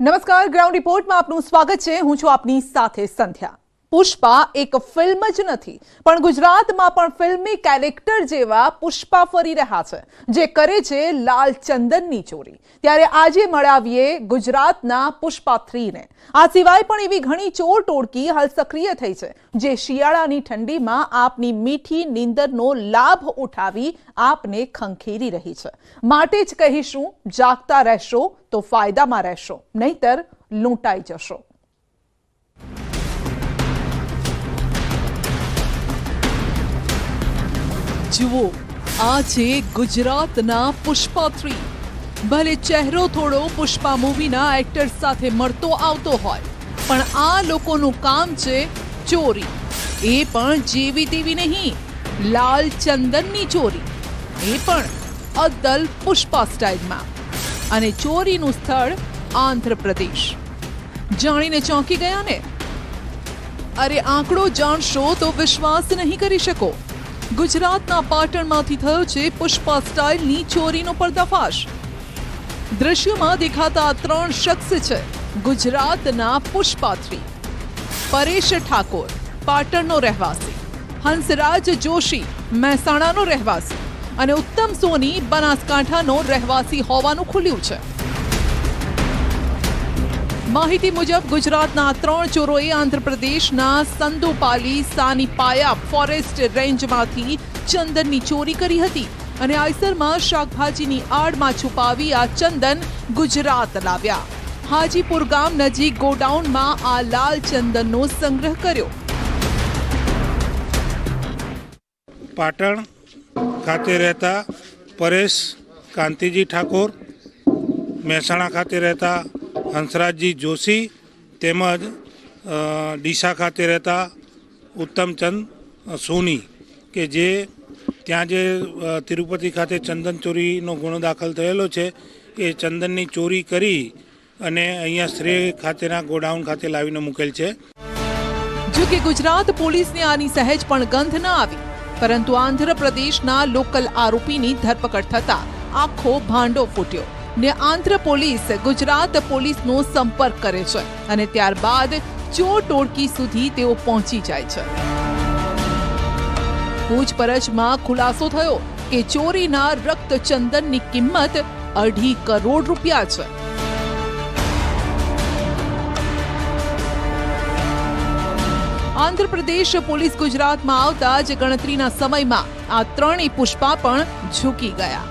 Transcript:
નમસ્કાર ગ્રાઉન્ડ રિપોર્ટમાં આપનું સ્વાગત છે. હું છું આપની સાથે સંધ્યા. પુષ્પા એક ફિલ્મ જ નથી, પણ ગુજરાતમાં પણ ફિલ્મી કેરેક્ટર જેવા પુષ્પા ફરી રહ્યા છે, જે કરે છે લાલ ચંદનની ચોરી. ત્યારે આજે મળાવીએ ગુજરાતના પુષ્પા થ્રીને. આ સિવાય પણ એવી ઘણી ચોર ટોળકી હાલ સક્રિય થઈ છે, જે શિયાળાની ઠંડીમાં આપની મીઠી નીંદરનો લાભ ઉઠાવી આપને ખંખેરી રહી છે. માટે જ કહીશું, જાગતા રહેશો તો ફાયદામાં રહેશો, નહીતર લૂંટાઈ જશો. જુઓ આ છે ગુજરાતના પુષ્પા થ્રી ભલે ચહેરો થોડો પુષ્પા મૂવીના એક્ટર્સ સાથે મળતો આવતો હોય, પણ આ લોકોનું કામ છે ચોરી. એ પણ જેવી તેવી નહીં, લાલ ચંદનની ચોરી. એ પણ અદ્દલ પુષ્પા સ્ટાઇલમાં. અને ચોરીનું સ્થળ આંધ્રપ્રદેશ. જાણીને ચોંકી ગયા ને? અરે આંકડો જાણશો તો વિશ્વાસ નહીં કરી શકો. ગુજરાતના પાટણમાંથી થયો છે પુષ્પા સ્ટાઇલની ચોરીનો પર્દાફાશ. દ્રશ્યમાં દેખાતા ત્રણ શખ્સ છે, ગુજરાતના પુષ્પા થ્રી પરેશ ઠાકોર, પાટણનો રહેવાસી. હંસરાજ જોશી, મહેસાણાનો રહેવાસી. અને ઉત્તમ સોની બનાસકાંઠાનો રહેવાસી હોવાનું ખુલ્યું છે. માહિતી મુજબ ગુજરાતના ત્રણ ચોરોએ આંધ્રપ્રદેશના સંદુપાલી, સાનીપાયા ફોરેસ્ટ રેન્જમાંથી ચંદનની ચોરી કરી હતી અને આઈસરમાં શાકભાજીની આડમાં છુપાવી આ ચંદન ગુજરાત લાવ્યા. હાજીપુર ગામ નજીક ગોડાઉનમાં આ લાલ ચંદનનો સંગ્રહ કર્યો. પાટણ ખાતે રહેતા પરેશ કાંતિજી ઠાકોર, મહેસાણા ખાતે રહેતા હંસરાજજી જોશી તેમજ ડીસા ખાતે રહેતા ઉત્તમચંદ સોની કે જે ત્યાં જે તિરુપતિ ખાતે ચંદન ચોરીનો ગુનો દાખલ થયેલો છે, એ ચંદનની ચોરી કરી અને અહીંયા શ્રેય ખાતેના ગોડાઉન ખાતે લાવીને મૂકેલ છે. જો કે ગુજરાત પોલીસને આની સહેજ પણ ગંધ ન આવી, પરંતુ આંધ્રપ્રદેશના લોકલ આરોપીની ધરપકડ થતા આખો ભાંડો ફૂટ્યો. ને આંધ્ર પોલીસ ગુજરાત પોલીસનો સંપર્ક કરે છે અને ત્યારબાદ ચોર ટોળકી સુધી તેઓ પહોંચી જાય છે. પૂછપરછમાં ખુલાસો થયો કે ચોરીના રક્તચંદનની કિંમત અઢી કરોડ રૂપિયા છે. આંધ્રપ્રદેશ પોલીસ ગુજરાતમાં આવતા જ ગણતરીના સમયમાં આ ત્રણેય પુષ્પા પણ ઝૂકી ગયા.